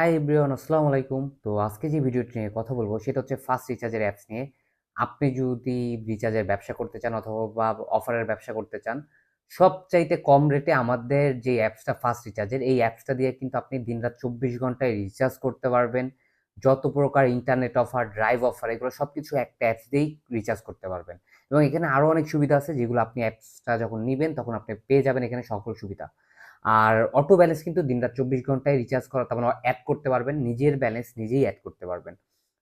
Hi everyone আসসালামু আলাইকুম। তো আজকে যে ভিডিওটি নিয়ে কথা বলব, সেটা হচ্ছে ফার্স্ট রিচার্জের অ্যাপস নিয়ে। আপনি যদি রিচার্জের ব্যবসা করতে চান অথবা বা অফারের ব্যবসা করতে চান, সবচাইতে কম রেটে আমাদের যে অ্যাপসটা ফার্স্ট রিচার্জের এই অ্যাপসটা দিয়ে কিন্তু আপনি দিনরাত চব্বিশ ঘন্টায় রিচার্জ করতে পারবেন। যত প্রকার ইন্টারনেট অফার ড্রাইভ অফার এগুলো সব কিছু একটা অ্যাপস দিয়েই রিচার্জ করতে পারবেন। এবং এখানে আরও অনেক সুবিধা আছে, যেগুলো আপনি অ্যাপসটা যখন নেবেন, তখন আপনি পেয়ে যাবেন এখানে সকল সুবিধা। আর অটো ব্যালেন্স কিন্তু দিনরাত চব্বিশ ঘন্টায় রিচার্জ করা, তার মানে অ্যাড করতে পারবেন, নিজের ব্যালেন্স নিজেই অ্যাড করতে পারবেন।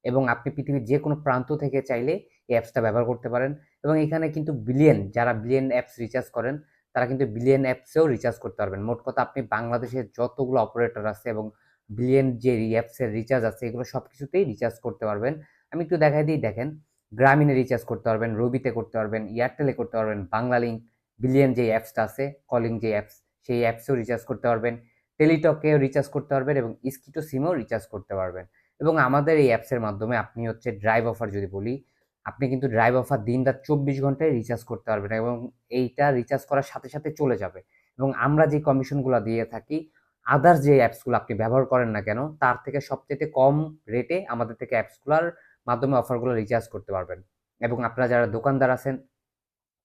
এবং আপনি পৃথিবীর যে কোনো প্রান্ত থেকে চাইলে এই অ্যাপসটা ব্যবহার করতে পারেন। এবং এখানে কিন্তু বিলিয়ন যারা বিলিয়ন অ্যাপস রিচার্জ করেন, তারা কিন্তু বিলিয়ন অ্যাপসেও রিচার্জ করতে পারবেন। মোট কথা আপনি বাংলাদেশের যতগুলো অপারেটর আছে এবং বিলিয়ন যে অ্যাপসের রিচার্জ আছে, এগুলো সব কিছুতেই রিচার্জ করতে পারবেন। আমি একটু দেখাই দিই, দেখেন, গ্রামীণে রিচার্জ করতে পারবেন, রবিতে করতে পারবেন, এয়ারটেলে করতে পারবেন বাংলা লিঙ্ক বিলিয়ন যে অ্যাপসটা আছে কলিং যে অ্যাপস সেই অ্যাপসেও রিচার্জ করতে পারবেন টেলিটকেও রিচার্জ করতে পারবেন এবং স্কিটো সিমেও রিচার্জ করতে পারবেন। এবং আমাদের এই অ্যাপসের মাধ্যমে আপনি হচ্ছে ড্রাইভ অফার যদি বলি, আপনি কিন্তু ড্রাইভ অফার দিন রাত চব্বিশ ঘন্টায় রিচার্জ করতে পারবেন এবং এইটা রিচার্জ করার সাথে সাথে চলে যাবে। এবং আমরা যে কমিশনগুলো দিয়ে থাকি আদার্স যে অ্যাপসগুলো আপনি ব্যবহার করেন না কেন, তার থেকে সবচেয়ে কম রেটে আমাদের থেকে অ্যাপসগুলোর মাধ্যমে অফারগুলো রিচার্জ করতে পারবেন। এবং আপনারা যারা দোকানদার আছেন,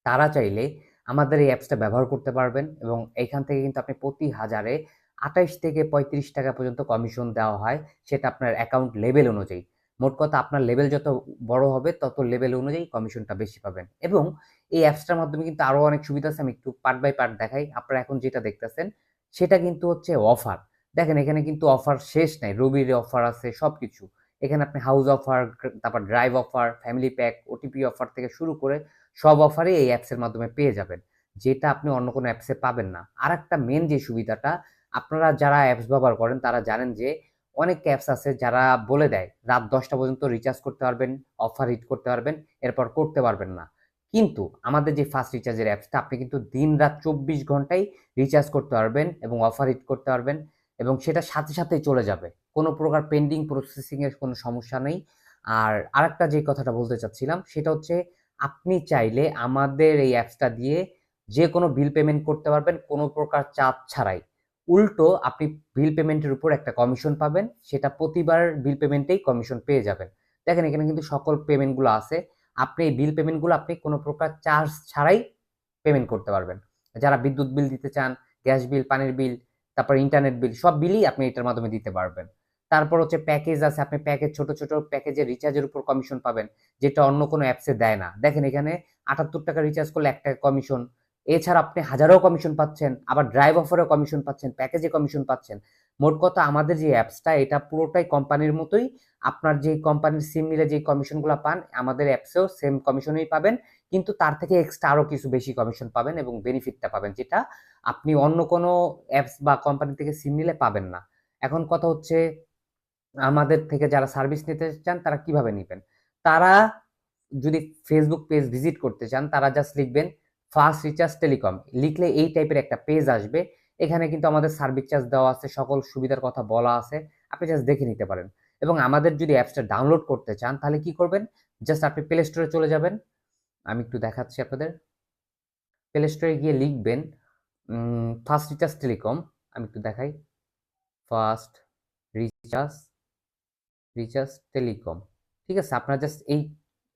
তারা চাইলে আমাদের এই অ্যাপসটা ব্যবহার করতে পারবেন এবং এইখান থেকে কিন্তু আপনি প্রতি হাজারে আঠাইশ থেকে পঁয়ত্রিশ টাকা পর্যন্ত কমিশন দেওয়া হয়, সেটা আপনার অ্যাকাউন্ট লেভেল অনুযায়ী। মোট কথা আপনার লেভেল যত বড় হবে, তত লেভেল অনুযায়ী কমিশনটা বেশি পাবেন। এবং এই অ্যাপসটার মাধ্যমে কিন্তু আরও অনেক সুবিধা আছে, আমি একটু পার্ট বাই পার্ট দেখাই। আপনারা এখন যেটা দেখতেছেন, সেটা কিন্তু হচ্ছে অফার দেখেন, এখানে কিন্তু অফার শেষ নাই। রবির অফার আছে সব কিছু এখানে আপনি হাউস অফার তারপর drive offer family pack OTP offer থেকে শুরু করে সব অফারই এই অ্যাপসের মাধ্যমে পেয়ে যাবেন। যেটা আপনি অন্য কোনো অ্যাপসে পাবেন না। আর একটা মেন যে সুবিধাটা, আপনারা যারা অ্যাপস ব্যবহার করেন, তারা জানেন যে অনেক অ্যাপস আছে যারা বলে দেয়, রাত দশটা পর্যন্ত রিচার্জ করতে পারবেন অফার হিট করতে পারবেন, এরপর করতে পারবেন না। কিন্তু আমাদের যে ফার্স্ট রিচার্জের অ্যাপসটা আপনি কিন্তু দিন রাত চব্বিশ ঘন্টায় রিচার্জ করতে পারবেন এবং অফার হিট করতে পারবেন এবং সেটা সাথে সাথেই চলে যাবে। কোনো প্রকার পেন্ডিং প্রসেসিংয়ের কোনো সমস্যা নেই। আর আরেকটা যে কথাটা বলতে চাচ্ছিলাম, সেটা হচ্ছে আপনি চাইলে আমাদের এই অ্যাপসটা দিয়ে যে কোনো বিল পেমেন্ট করতে পারবেন, কোনো প্রকার চাপ ছাড়াই। উল্টো আপনি বিল পেমেন্টের উপর একটা কমিশন পাবেন, সেটা প্রতিবার বিল পেমেন্টেই কমিশন পেয়ে যাবেন। দেখেন, এখানে কিন্তু সকল পেমেন্টগুলো আছে। আপনি এই বিল পেমেন্টগুলো আপনি কোনো প্রকার চার্জ ছাড়াই পেমেন্ট করতে পারবেন। যারা বিদ্যুৎ বিল দিতে চান গ্যাস বিল পানির বিল তারপর ইন্টারনেট বিল সব বিলই আপনি এটার মাধ্যমে দিতে পারবেন। তারপর হচ্ছে প্যাকেজ আছে, আপনি প্যাকেজ ছোট ছোট প্যাকেজের রিচার্জের উপর কমিশন পাবেন, যেটা অন্য কোনো অ্যাপসে দেয় না। দেখেন এখানে আটাত্তর টাকা রিচার্জ করলে এক টাকা কমিশন এছাড়া আপনি হাজারও কমিশন পাচ্ছেন, আবার ড্রাইভ অফারেও কমিশন পাচ্ছেন প্যাকেজে কমিশন পাচ্ছেন। মোট কথা আমাদের যে অ্যাপসটা এটা পুরোটাই কোম্পানির মতোই, আপনার যে কোম্পানির সিম নিলে যে কমিশনগুলো পান, আমাদের অ্যাপসেও সেম কমিশনই পাবেন, কিন্তু তার থেকে এক্সট্রা আরও কিছু বেশি কমিশন পাবেন এবং বেনিফিটটা পাবেন, যেটা আপনি অন্য কোনো অ্যাপস বা কোম্পানি থেকে সিম নিলে পাবেন না। এখন কথা হচ্ছে আমাদের থেকে যারা সার্ভিস নিতে চান, তারা কীভাবে নেবেন? তারা যদি ফেসবুক পেজ ভিজিট করতে চান, তারা জাস্ট লিখবেন ফার্স্ট রিচার্জ টেলিকম লিখলে এই টাইপের একটা পেজ আসবে। এখানে কিন্তু আমাদের সার্ভিস চার্জ দেওয়া আছে, সকল সুবিধার কথা বলা আছে। আপনি জাস্ট দেখে নিতে পারেন। এবং আমাদের যদি অ্যাপসটা ডাউনলোড করতে চান, তাহলে কি করবেন? জাস্ট আপনি প্লে স্টোরে চলে যাবেন। আমি একটু দেখাচ্ছি আপনাদের। প্লে স্টোরে গিয়ে লিখবেন ফার্স্ট রিচার্জ টেলিকম আমি একটু দেখাই। ফার্স্ট রিচার্জ রিচার্জ টেলিকম ঠিক আছে, আপনারা জাস্ট এই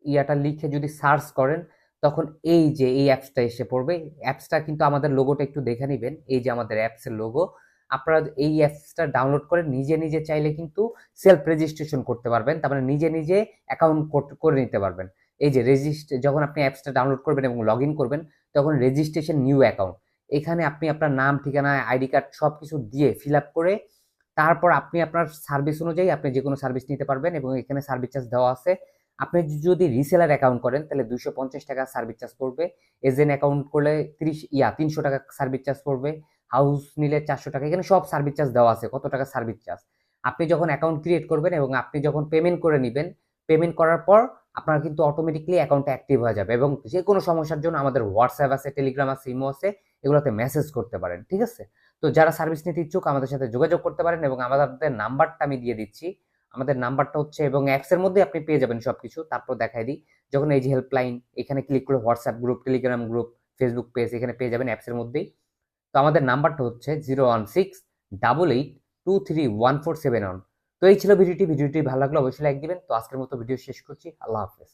ইয়াটা লিখে যদি সার্চ করেন, তখন এই যে এই অ্যাপসটা এসে পড়বে। অ্যাপসটা কিন্তু আমাদের লোগোটা একটু দেখে নেবেন। এই যে আমাদের অ্যাপসের লোগো আপনারা এই অ্যাপসটা ডাউনলোড করে নিজে নিজে চাইলে কিন্তু সেলফ রেজিস্ট্রেশন করতে পারবেন। তার মানে নিজে নিজে অ্যাকাউন্ট করে নিতে পারবেন। এই যে রেজিস্ট্রে যখন আপনি অ্যাপসটা ডাউনলোড করবেন এবং লগ করবেন, তখন রেজিস্ট্রেশন নিউ অ্যাকাউন্ট এখানে আপনি আপনার নাম, ঠিকানা আইডি কার্ড সব কিছু দিয়ে ফিল আপ করে তারপর আপনি আপনার সার্ভিস অনুযায়ী আপনি যে কোনো সার্ভিস নিতে পারবেন এবং এখানে সার্ভিস চার্জ দেওয়া আছে। আপনি যদি রিসেলার অ্যাকাউন্ট করেন, তাহলে দুশো পঞ্চাশ টাকা সার্ভিস চার্জ পড়বে। এজেন্ট অ্যাকাউন্ট করলে তিরিশ, ইয়া, তিনশো টাকা সার্ভিস চার্জ পড়বে। হাউস নিলে চারশো টাকা, এখানে সব সার্ভিস চার্জ দেওয়া আছে, কত টাকা সার্ভিস চার্জ আপনি যখন অ্যাকাউন্ট ক্রিয়েট করবেন এবং আপনি যখন পেমেন্ট করে নেবেন পেমেন্ট করার পর আপনার কিন্তু অটোমেটিকলি অ্যাকাউন্টটা অ্যাক্টিভ হয়ে যাবে এবং যে কোনো সমস্যার জন্য আমাদের হোয়াটসঅ্যাপ আছে টেলিগ্রাম আছে ইমো আছে এগুলোতে মেসেজ করতে পারেন, ঠিক আছে? তো যারা সার্ভিস নিতে ইচ্ছুক আমাদের সাথে যোগাযোগ করতে পারেন এবং আমাদের নাম্বারটা আমি দিয়ে দিচ্ছি। আমাদের নাম্বারটা হচ্ছে এবং অ্যাপসের মধ্যে আপনি পেয়ে যাবেন সব কিছু তারপর দেখাই দিই। যখন এই যে হেল্পলাইন এখানে ক্লিক করে WhatsApp group Telegram group Facebook page এখানে পেয়ে যাবেন অ্যাপসের মধ্যেই। তো আমাদের নাম্বারটা হচ্ছে zero one six double eight two three one four seven one তো এই ছিল ভিডিওটি ভিডিওটি ভালো লাগলে অবশ্যই লাইক দিবেন। তো আজকের মতো ভিডিও শেষ করছি। আল্লাহ হাফেজ।